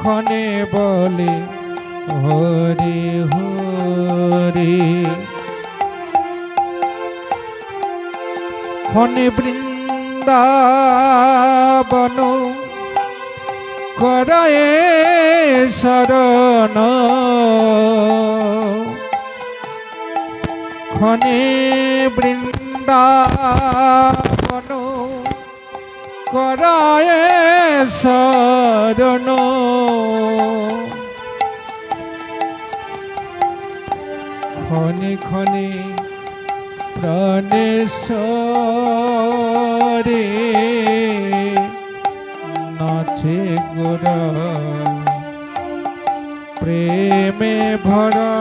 ক্ষণে বলে হরি হরি। ক্ষণে বৃন্দাবন করায় শরণ। ক্ষণে বৃন্দাবন করায় শরণ ক্ষণে ক্ষণে প্রাণেশ্বরে নাচে গোরা। প্রেমে ভরা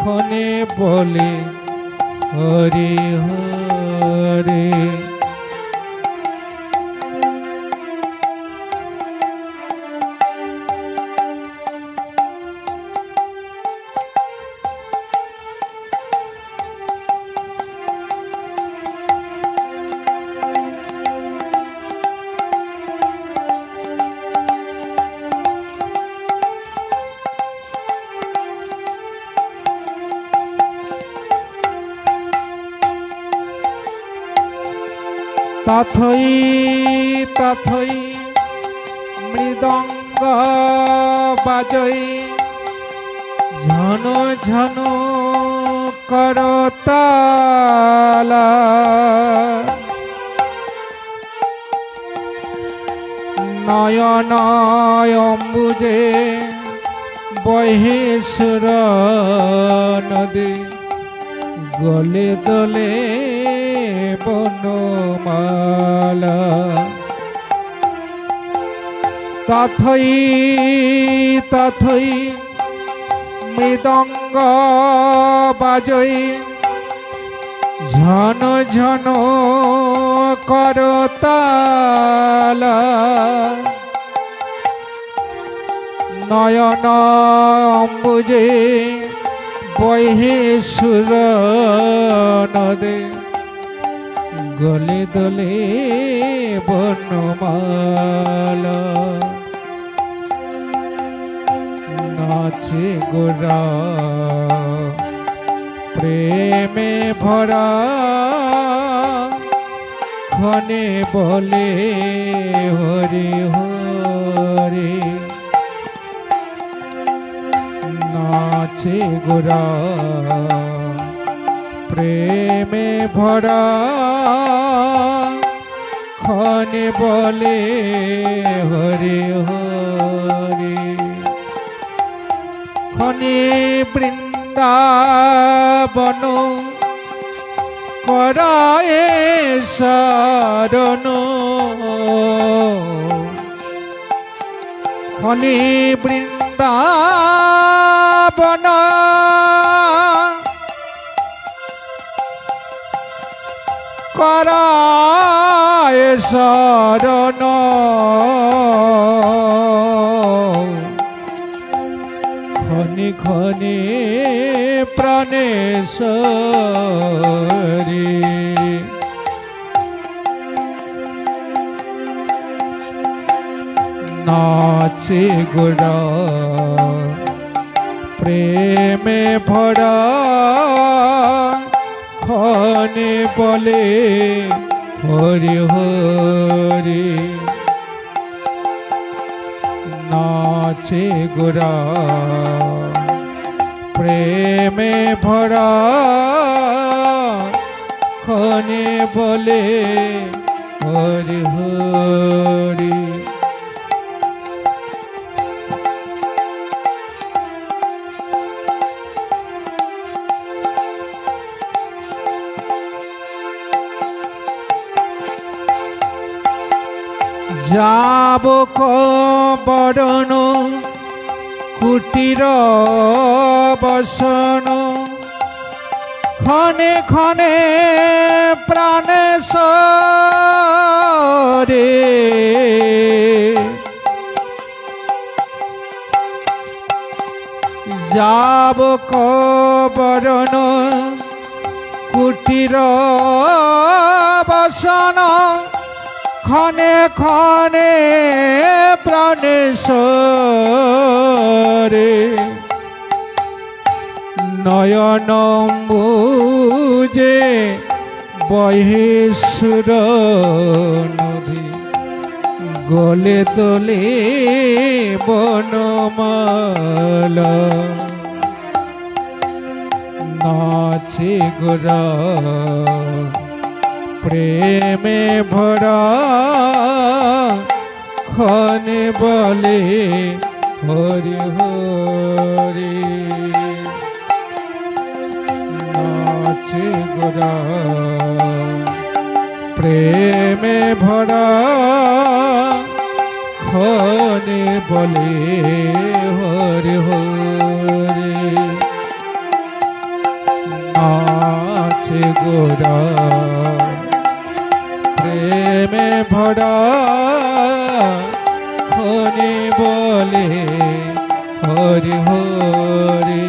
ক্ষণে বলে হরি হরে। তথই তথই মৃদঙ্গ বাজই ঝন ঝন করতালা নয়ন অম্বুজে বহেশ্বর নদী গলে দলে বনমালা। তথই তথই মৃদঙ্গ বাজই। ঝন ঝন করতালা। নয়ন অম্বুজে বহেশ্বর নদে। গলে দলে বনমালা। নাচে গোরা প্রেমে ভরা ক্ষণে বলে হরি হরি। নাচে গোরা প্রেমে ভরা। ক্ষণে বলে হরি হরি। ক্ষণে বৃন্দাবন করায় শরণ। ক্ষণে বৃন্দাবন করায় শরণ। খনি খনি প্রাণেশ্বরী নাচে গোড়া প্রেমে ভরা খনে বলে হরি হরি। নাচে গোরা প্রেমে ভরা খনে বলে হরি হরি। যাব বরণ কুটির বসন। ক্ষণে ক্ষণে প্রাণেশ্বরে যাব কবরণ কুটির বসন। ক্ষণে ক্ষণে প্রাণেশ্বরে নয়ন মুজে বহেশ্বর নদী গলে তোলে বনমালা। নাচে গোরা প্রেমে ভরা খনে বলে, হরি হরি। নাচে গোরা। প্রেমে ভরা খনে বলে, হরি হরি। নাচে গোরা। প্রেমে ভরা হরি বলে হরি হরি